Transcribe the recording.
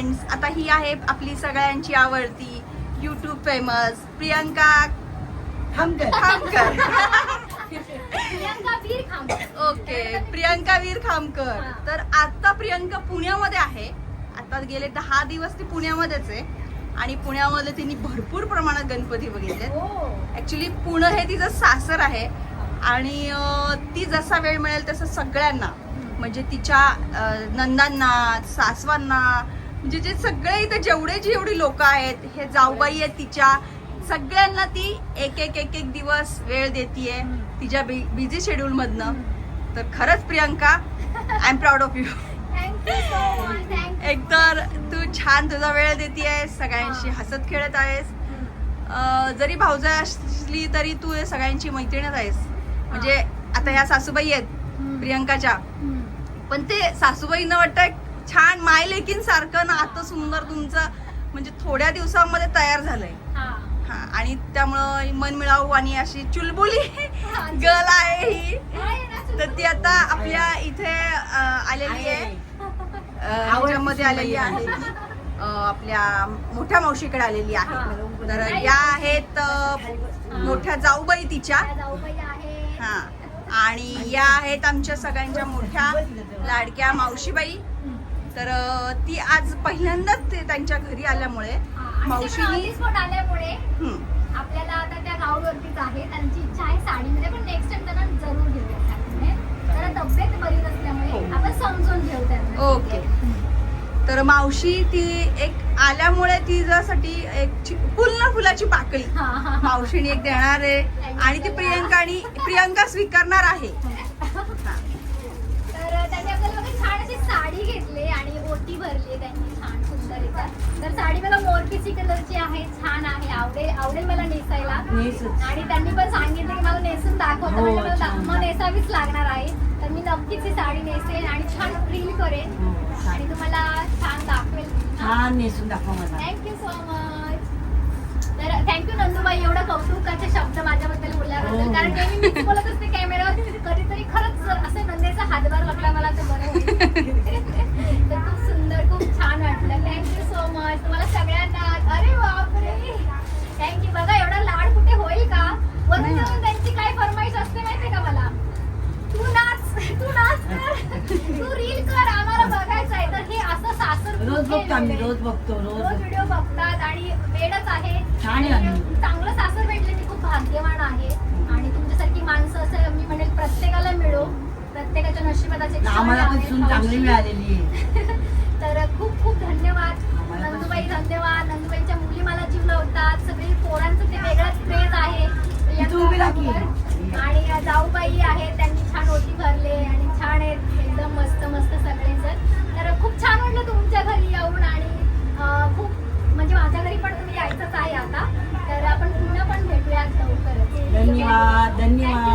Friends आता ही आहे आपली सगळ्यांची आवडती YouTube famous Priyanka Khamkar. Khamkar. Priyanka Veer Khamkar. Okay Priyanka Veer Khamkar. हा. तर आता प्रियंका पुण्यामध्ये आहे. आता गेले दहा दिवस ती पुण्यामध्येच आहे. आणि पुण्यामध्ये तिने भरपूर प्रमाणात गणपती बघितले हो. ऍक्च्युली पुणे हे तिचं सासर आहे. आणि ती जसा वेळ मिळेल तसं सगळ्यांना म्हणजे तिच्या नंदांना सासवांना म्हणजे जे सगळे इथे जेवढे जेवढी लोक आहेत हे जाऊबाई आहेत तिच्या सगळ्यांना ती एक एक एक एक दिवस वेळ देतीये. तिच्या बिझी शेड्यूल मधनं. तर खरंच Priyanka I am proud of you एकतर तू छान तुझा वेळ देतीये सगळ्यांशी. हसत खेळत आहेस. अं, जरी भावजा असली तरी तू सगळ्यांची मैत्रीणच आहेस. म्हणजे आता ह्या सासूबाई आहेत प्रियंकाच्या. पण ते सासूबाईंना वाटतं छान माय लेकीन सारखं ना आता सुंदर तुमचं म्हणजे थोड्या दिवसांमध्ये तयार झालंय. हा. हा आणि त्यामुळं मन मिळावू आणि अशी चुलबुली. गर्ल आहे ही. तर ती आता आपल्या इथे आलेली आहे. ह्याच्यामध्ये आलेली आहे. आपल्या मोठ्या मावशीकडे आलेली आहे. हा. तर या आहेत मोठ्या जाऊबाई तिच्या. त्या जाऊबाई आहे हा. आणि या आहेत आमच्या सगळ्यांच्या मोठ्या लाडक्या मावशीबाई. तर ती आज पहिल्यांदाच ते त्यांच्या घरी आल्यामुळे हा, मावशीनी spot आल्यामुळे आपल्याला आता त्या गाववरतीच आहे. त्यांची इच्छा आहे साडीमध्ये पण नेक्स्ट टाइम त्यांना जरूर घेऊया तब्येत बरी नसल्यामुळे हो. आपण समजून घेऊ त्यांना. ओके. तर मावशी ती एक आल्यामुळे तिच्यासाठी एक फुल फुलाची पाकळी हा, हा, हा. मावशीने एक देणार आहे. आणि ती प्रियंका आणि प्रियंका स्वीकारणार आहे हा. तर त्यांनी आपल्याला बघा छान अशी साडी घेतली आणि छान सुंदर तर साडी मला मोरपीची कलरची आहे छान आहे आवडेल आवडेल मला नेसायला. आणि त्यांनी पण सांगितलं की मला नेसून दाखव तर हो, म्हणजे मला मग नेसावीच लागणार आहे. तर मी नक्कीच ही साडी नेसेन आणि छान रील करेन. हो. आणि तुम्हाला छान दाखवेल. छान नेसून दाखवा मला. थँक्यू सो मच तर थँक्यू नंदूबाई एवढं कौतुकाचे शब्द माझ्याबद्दल बोलल्याबद्दल. हो. कारण मी बोलत असते कॅमेरावर कधीतरी खरंच जर असे नंदेचा हातभार लागला मला तर बरं होईल तर खूप सुंदर खूप छान वाटलं थँक्यू सो मच तुम्हाला सगळ्यांना अरे बापरे थँक्यू बघा एवढा लाड कुठे होईल का वरून जाऊन त्यांची काय फरमाईश असते माहितीये का मला तू नाच तू नाच कर तू रील कर आम्हाला बघायचं आहे तर हे असं सासर रोज बघतो आम्ही? रोज बघतो रोज रोज व्हिडिओ बघतात आणि वेळच आहे. छान आहे आणि आम्ही. चांगलं सासर भेटले मी खूप भाग्यवान आहे. आणि तुमच्यासारखी माणसं असं मी म्हणेल प्रत्येकाला मिळो. प्रत्येकाच्या क्षण आम्हाला पण सून चांगली. मिळालेली आहे. तर खूप खूप धन्यवाद. आम्हाला पण नंदुबाई धन्यवाद. नंदुबाईच्या मुली मला जीव लावतात सगळी पोरांचं ते वेगळंच क्रेज आहे. तू उभी आणि जाऊबाई आहेत त्यांनी छान ओटी भरले आणि छान आहेत. एकदम मस्त मस्त सगळे जण पण तुम्ही आता. तर आपण पुन्हा पण भेटूयात लवकरच. धन्यवाद धन्यवाद.